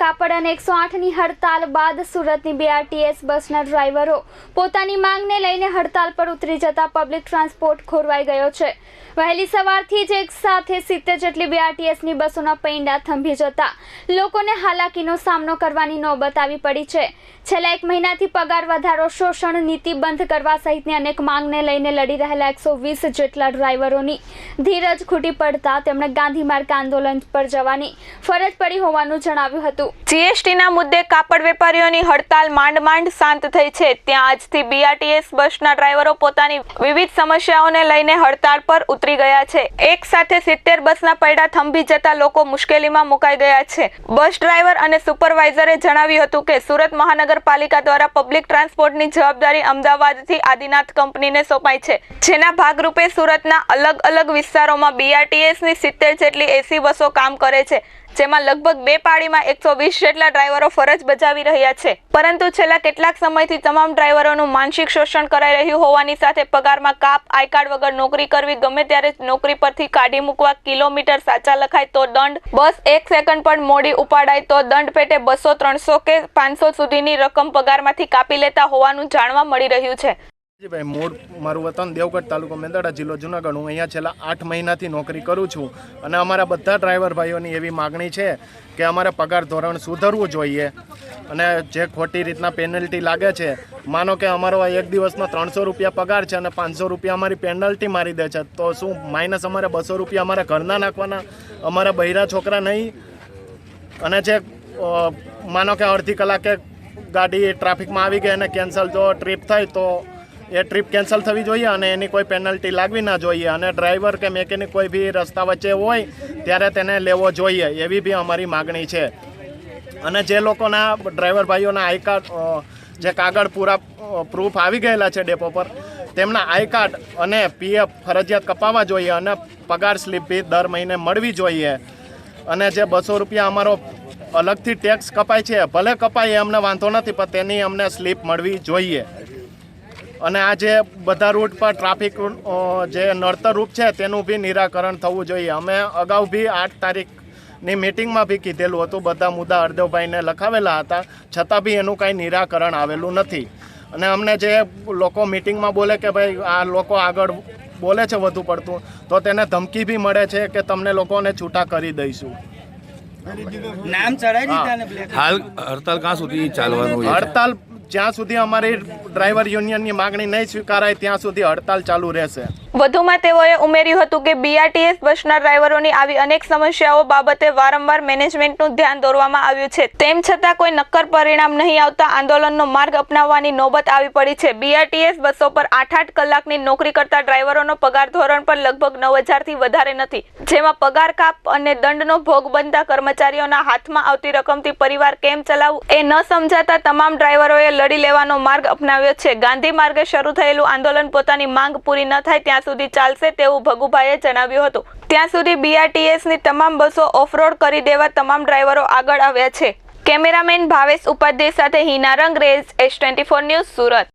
કાપડ અને એકસો આઠની હડતાલ બાદ સુરતની બીઆરટીએસ બસના ડ્રાઈવરો પોતાની માંગને લઈને હડતાલ પર ઉતરી જતા પબ્લિક ટ્રાન્સપોર્ટ ખોરવાઈ ગયો છે. વહેલી સવારથી જ એક સાથે સિત્તેર જેટલી બીઆરટીએસની બસોના પૈંડા થંભી જતા લોકોને હાલાકીનો સામનો કરવાની નોબત આવી પડી છે. છેલ્લા એક મહિનાથી પગાર વધારો, શોષણ નીતિ બંધ કરવા સહિતની અનેક માંગને લઈને લડી રહેલા એકસો વીસ જેટલા ડ્રાઈવરોની ધીરજ ખૂટી પડતા તેમણે ગાંધી માર્ગ આંદોલન પર જવાની ફરજ પડી હોવાનું જણાવ્યું હતું. જીએસટીના મુદ્દે કાપડ વેપારીઓની હડતાલ માંડ માંડ શાંત થઈ છે. ત્યાં આજથી બીઆરટીએસ બસના ડ્રાઈવરો પોતાની વિવિધ સમસ્યાઓને લઈને હડતાળ પર ઉતરી ગયા છે. એક સાથે સિત્તેર બસના પૈડા થંભી જતા લોકો મુશ્કેલીમાં મુકાઈ ગયા છે. બસ ડ્રાઈવર અને સુપરવાઇઝરે જણાવ્યું હતું કે, સુરત મહાનગરપાલિકા દ્વારા પબ્લિક ટ્રાન્સપોર્ટની જવાબદારી અમદાવાદથી આદિનાથ કંપનીને સોંપાઈ છે. જેના ભાગરૂપે સુરતના અલગ અલગ વિસ્તારોમાં બીઆરટીએસની સિત્તેર જેટલી એસી બસો કામ કરે છે. જેમાં લગભગ બે પાળીમાં એકસો વીસ જેટલા ડ્રાઈવરો ફરજ બજાવી રહ્યા છે. પરંતુ છેલ્લા કેટલાક સમયથી તમામ ડ્રાઈવરોનું માનસિક શોષણ કરાઈ રહ્યું હોવાની સાથે પગારમાં કાપ, આઈ કાર્ડ વગર નોકરી કરવી ગમે ત્યારે નોકરી પરથી કાઢી મૂકવા કિલોમીટર સાચા લખાય તો દંડ. બસ એક સેકન્ડ પણ મોડી ઉપાડાય તો દંડ પેટે બસો, ત્રણસો કે પાંચસો સુધીની રકમ પગારમાંથી કાપી લેતા હોવાનું જાણવા મળી રહ્યું છે. ભાઈ મૂળ મારું વતન દેવગઢ તાલુકો મેંદરડા જિલ્લો જુનાગઢ. હું અહીંયા છેલ્લા આઠ મહિનાથી નોકરી કરું છું અને અમારા બધા ડ્રાઈવર ભાઈઓની એવી માગણી છે કે અમારે પગાર ધોરણ સુધરવું જોઈએ અને જે ખોટી રીતના પેનલ્ટી લાગે છે, માનો કે અમારો એક દિવસનો ત્રણસો રૂપિયા પગાર છે અને પાંચસો રૂપિયા અમારી પેનલ્ટી મારી દે છે, તો શું માઇનસ અમારે બસો રૂપિયા અમારે ઘરના નાખવાના? અમારા બૈરા છોકરા નહીં? અને જે માનો કે અડધી કલાકે ગાડી ટ્રાફિકમાં આવી ગઈ અને કેન્સલ જો ટ્રીપ થાય તો એ ટ્રીપ કેન્સલ થવી જોઈએ અને એની કોઈ પેનલ્ટી લાગવી ના જોઈએ. અને ડ્રાઈવર કે મેકેનિક કોઈ બી રસ્તા વચ્ચે હોય, ત્યારે તેને લેવો જોઈએ, એવી બી અમારી માગણી છે. અને જે લોકોના ડ્રાઈવર ભાઈઓના આઈ કાર્ડ જે કાગળ પૂરા પ્રૂફ આવી ગયેલા છે ડેપો પર, તેમના આઈ કાર્ડ અને પીએફ ફરજિયાત કપાવવા જોઈએ અને પગાર સ્લીપ બી દર મહિને મળવી જોઈએ. અને જે બસો રૂપિયા અમારો અલગથી ટેક્સ કપાય છે, ભલે કપાય એ અમને વાંધો નથી, પણ તેની અમને સ્લીપ મળવી જોઈએ. અને આ જે બધા રૂટ પર ટ્રાફિક જે નડતર રૂપ છે તેનું બી નિરાકરણ થવું જોઈએ. અમે અગાઉ બી આઠ તારીખની મિટિંગમાં બી કીધેલું હતું બધા મુદ્દા હરદેવભાઈને લખાવેલા હતા. છતાં બી એનું કાંઈ નિરાકરણ આવેલું નથી. અને અમને જે લોકો મિટિંગમાં બોલે કે ભાઈ આ લોકો આગળ બોલે છે વધુ પડતું તો તેને ધમકી બી મળે છે કે તમને લોકોને છૂટા કરી દઈશું. નામ ચડાવી હાલ હડતાલ ક્યાં સુધી ચાલવાનું હડતાલ જ્યાં સુધી અમારી ડ્રાઈવર યુનિયનની માગણી નહીં સ્વીકારાય ત્યાં સુધી હડતાલ ચાલુ રહેશે. વધુમાં તેઓએ ઉમેર્યું હતું કે બીઆરટીએસ બસના ડ્રાઈવરોની આવી અનેક સમસ્યાઓ બાબતે વારંવાર મેનેજમેન્ટનું ધ્યાન દોરવામાં આવ્યું છે. તેમ છતાં કોઈ નક્કર પરિણામ નહીં આવતા આંદોલનનો માર્ગ અપનાવવાની નોબત આવી પડી છે. બીઆરટીએસ બસો પર આઠ આઠ કલાકની નોકરી કરતા ડ્રાઈવરોનો પગાર ધોરણ પણ લગભગ નવ હજારથી વધારે નથી. જેમાં પગાર કાપ અને દંડનો ભોગ બનતા કર્મચારીઓના હાથમાં આવતી રકમથી પરિવાર કેમ ચલાવવું એ ન સમજાતા તમામ ડ્રાઈવરોએ લડી લેવાનો માર્ગ અપનાવ્યો છે. ગાંધી માર્ગે શરૂ થયેલું આંદોલન પોતાની માંગ પૂરી ન થાય ત્યાં સુધી ચાલશે તેવું ભગુભાઈએ જણાવ્યું હતું. ત્યાં સુધી બીઆરટીએસની તમામ બસો ઓફરોડ કરી દેવા તમામ ડ્રાઈવરો આગળ આવ્યા છે. કેમેરામેન ભાવેશ ઉપાધ્યાય સાથે Hina Rangrej S twenty four news Surat.